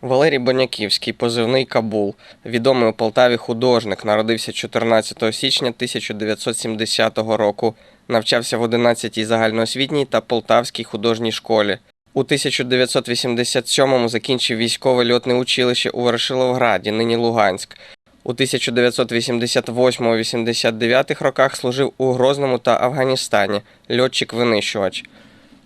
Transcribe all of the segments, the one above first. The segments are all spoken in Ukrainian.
Валерій Боняківський, позивний Кабул, відомий у Полтаві художник, народився 14 січня 1970 року. Навчався в 11-й загальноосвітній та Полтавській художній школі. У 1987-му закінчив військове льотне училище у Ворошиловграді, нині Луганськ. У 1988-89 роках служив у Грозному та Афганістані, льотчик-винищувач.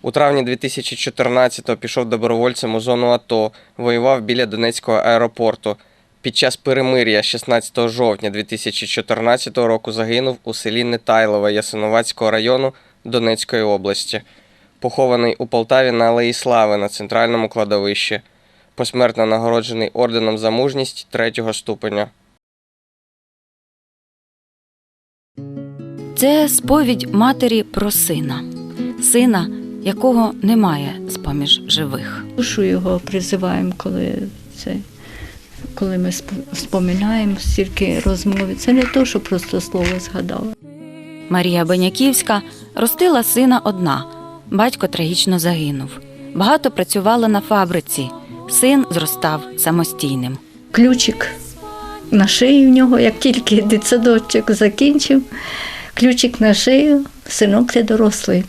У травні 2014-го пішов добровольцем у зону АТО, воював біля Донецького аеропорту. Під час перемир'я 16 жовтня 2014 року загинув у селі Нетайлове Ясиновацького району Донецької області. Похований у Полтаві на Алеї Слави на центральному кладовищі. Посмертно нагороджений орденом за мужність третього ступеня. Це сповідь матері про сина, сина, якого немає з-поміж живих. Душу його призиваємо, коли це. Коли ми сп- споминаємо стільки розмови, це не то, що просто слово згадала. Марія Беняківська ростила сина одна. Батько трагічно загинув. Багато працювала на фабриці. Син зростав самостійним. Ключик на шиї в нього, як тільки дитсадочок закінчив, ключик на шию, синок, ти дорослий.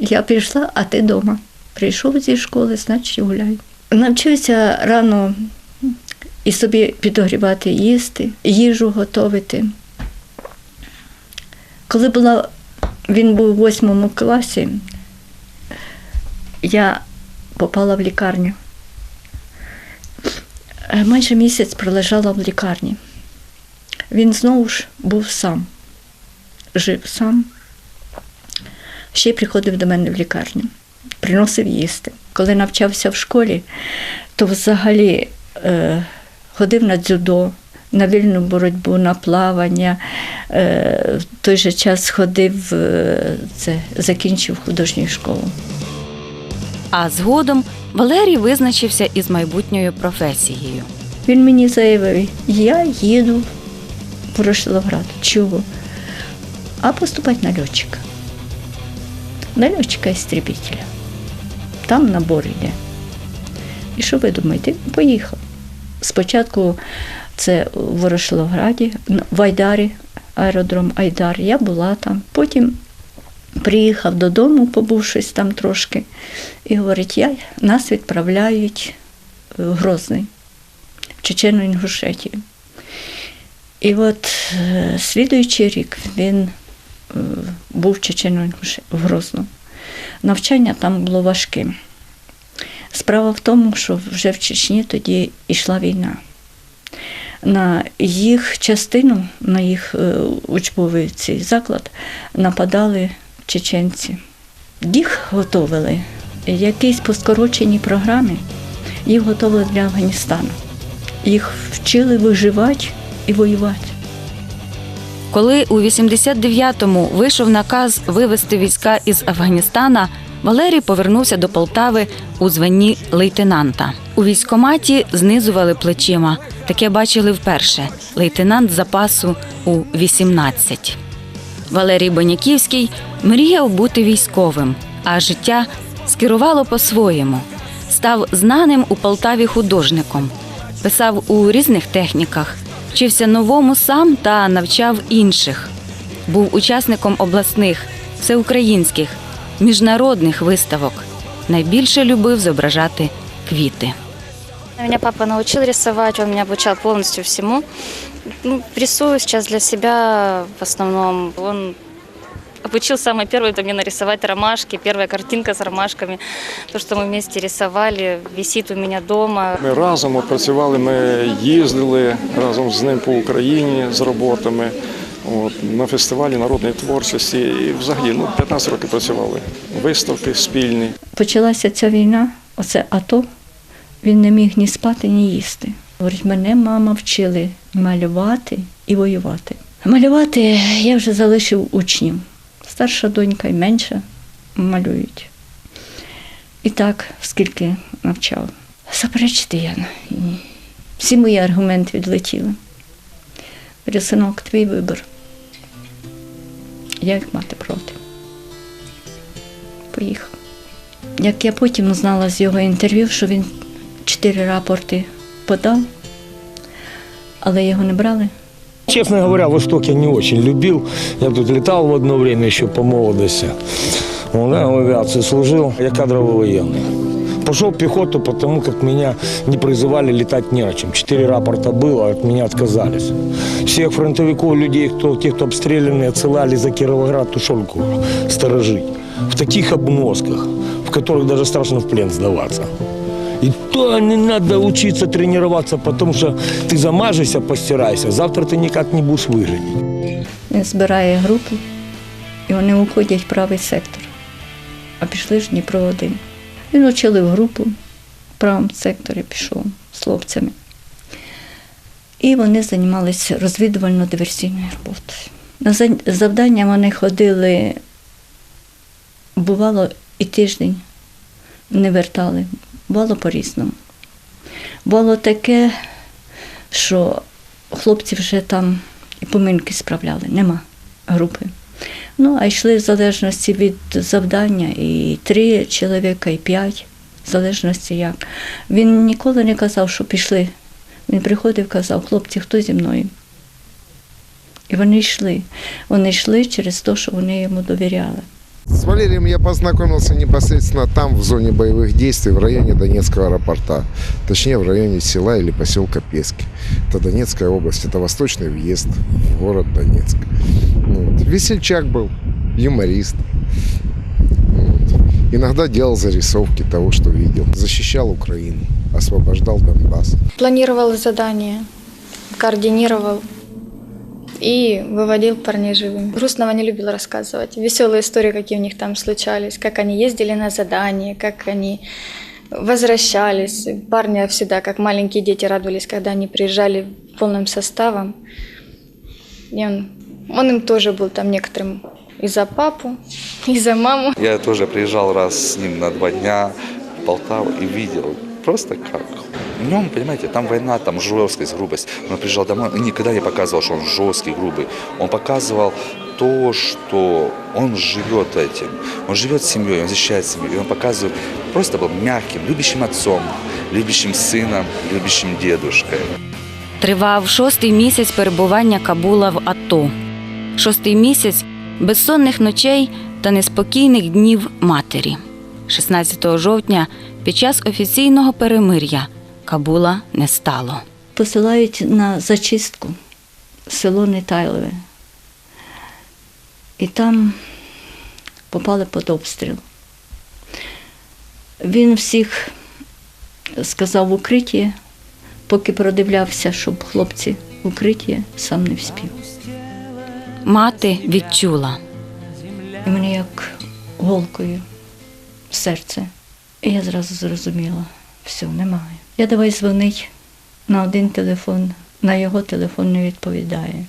Я пішла, а ти вдома. Прийшов зі школи, значить гуляй. Навчився рано і собі підогрівати їсти, їжу готувати. Коли була, він був у восьмому класі, я попала в лікарню. Е, Майже місяць пролежала в лікарні. Він знову ж був сам, жив сам. Ще приходив до мене в лікарню, приносив їсти. Коли навчався в школі, то взагалі е, ходив на дзюдо, на вільну боротьбу, на плавання. Е, в той же час ходив, е, це, закінчив художню школу. А згодом Валерій визначився із майбутньою професією. Він мені заявив, я їду в Ворошиловград. Чого? А поступати на льотчика. На льотчика істребителя. Там набор йде. І що ви думаєте? Він Поїхав. Спочатку це у Ворошиловграді, в Айдарі, аеродром Айдар. Я була там. Потім приїхав додому, побувшись там трошки, і говорить, я, нас відправляють в Грозний. в Чечено Інгушетію. І от е, слідуючий рік він е, був в Чечено в Грозно. Навчання там було важким. Справа в тому, що вже в Чечні тоді йшла війна. На їх частину, на їх е, учбовий цей заклад нападали чеченці. Їх готовили якісь по скороченій програмі, їх готували для Афганістану. Їх вчили виживати і воювати. Коли у 89-му вийшов наказ вивести війська із Афганістана, Валерій повернувся до Полтави у званні лейтенанта. У військкоматі знизували плечима. Таке бачили вперше. Лейтенант запасу у 18. Валерій Боняківський мріяв бути військовим, а життя скерувало по-своєму. Став знаним у Полтаві художником, писав у різних техніках, вчився новому сам та навчав інших. Був учасником обласних, всеукраїнських, міжнародних виставок. Найбільше любив зображати квіти. Меня папа научил рисовать, он меня обучал полностью всему. Ну, рисую сейчас для себя в основном. Он обучил самое первое, это мне нарисовать ромашки, первая картинка с ромашками. То, что мы вместе рисовали, висит у меня дома. Ми разом працювали, ми їздили разом з ним по Україні з роботами. От, на фестивалі народної творчості і взагалі ну, 15 років працювали. Виставки спільні. Почалася ця війна, оце АТО, він не міг ні спати, ні їсти. Говорить, мене мама вчили малювати і воювати. Малювати я вже залишив учнів. Старша донька і менша малюють. І так, скільки навчав. Заперечити я Всі мої аргументи відлетіли. Говорю, синок, твій вибір. Я як мати проти. Поїхав. Як я потім узнала з його інтерв'ю, що він чотири рапорти подав, але його не брали. Честно говоря, Восток я не очень любил. Я тут летал в одно время еще по молодости. Ну, да, в авиации служил. Я кадровый военный. Пошел в пехоту, потому как меня не призывали летать не о чем. Четыре рапорта было, от меня отказались. Всех фронтовиков, людей, кто, тех, кто обстрелянные, отсылали за Кировоград тушенку сторожить. В таких обносках, в которых даже страшно в плен сдаваться. И то не надо учиться тренироваться, потому что ты замажешься, постирайся, завтра ты никак не будешь выглядеть. Він збирає групу, і вони уходять в правий сектор. А пішли ж Дніпро один. Він очолив групу в правому секторі, пішов з хлопцями. І вони займалися розвідувально-диверсійною роботою. На за- завдання вони ходили, бувало, і тиждень не вертали. Бувало по-різному. Було таке, що хлопці вже там і поминки справляли, нема групи. Ну, а йшли в залежності від завдання і три чоловіка, і п'ять, в залежності як. Він ніколи не казав, що пішли. Він приходив, казав, хлопці, хто зі мною? І вони йшли. Вони йшли через те, що вони йому довіряли. С Валерием я познакомился непосредственно там, в зоне боевых действий, в районе Донецкого аэропорта. Точнее, в районе села или поселка Пески. Это Донецкая область, это восточный въезд в город Донецк. Вот. Весельчак был, юморист. Вот. Иногда делал зарисовки того, что видел. Защищал Украину, освобождал Донбасс. Планировал задания, координировал и выводил парней живыми. Грустного не любил рассказывать. Веселые истории, какие у них там случались, как они ездили на задания, как они возвращались. Парни всегда, как маленькие дети, радовались, когда они приезжали полным составом. И он, он им тоже был там некоторым и за папу, и за маму. Я тоже приезжал раз с ним на два дня в Полтаву и видел просто как. В нем, понимаете, там война, там жесткость, грубость. Он приезжал домой, он никогда не показывал, что он жесткий, грубый. Он показывал то, что он живет этим. Он живет с семьей, он защищает семью. И он показывает, просто был мягким, любящим отцом, любящим сыном, любящим дедушкой. Тривав шостий місяць перебування Кабула в АТО. Шостий місяць безсонних ночей та неспокійних днів матері. 16 жовтня під час офіційного перемир'я Кабула не стало. Посилають на зачистку село Нетайлове. І там попали під обстріл. Він всіх сказав в укритті, поки продивлявся, щоб хлопці в укритті, сам не вспів. Мати відчула. І мені як голкою серце. І я зразу зрозуміла, все, немає. Я давай дзвонить на один телефон, на його телефон не відповідає.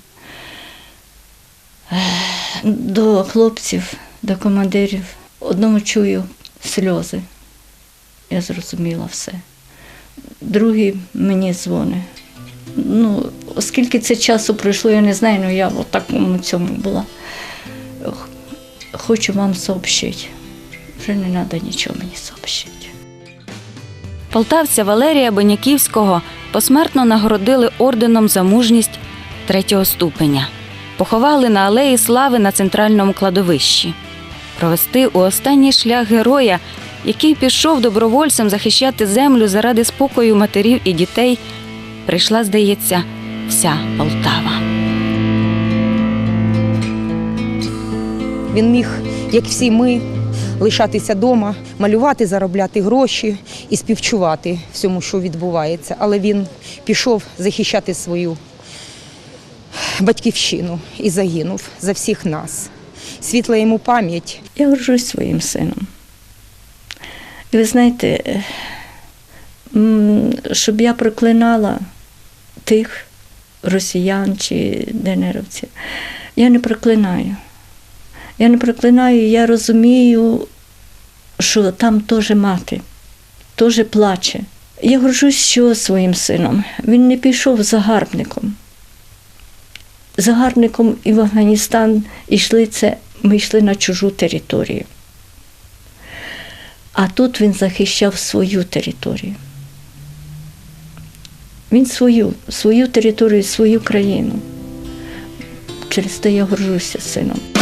До хлопців, до командирів. Одному чую сльози. Я зрозуміла все. Другий мені дзвонить. Ну, оскільки це часу пройшло, я не знаю, але я в такому цьому була. Хочу вам сообщити. Вже не треба нічого мені сообщити. Полтавця Валерія Беняківського посмертно нагородили орденом за мужність третього ступеня. Поховали на алеї слави на центральному кладовищі. Провести у останній шлях героя, який пішов добровольцем захищати землю заради спокою матерів і дітей, прийшла, здається, вся Полтава. Він міг, як всі ми, лишатися вдома, малювати, заробляти гроші і співчувати всьому, що відбувається. Але він пішов захищати свою батьківщину і загинув за всіх нас. Світла йому пам'ять. Я горжусь своїм сином. І ви знаєте, щоб я проклинала тих росіян чи денеровців, я не проклинаю. Я не проклинаю, я розумію, що там теж мати, теж плаче. Я горжусь що своїм сином. Він не пішов загарбником. Загарбником і в Афганістан йшли це, ми йшли на чужу територію. А тут він захищав свою територію. Він свою, свою територію, свою країну. Через те я горжуся сином.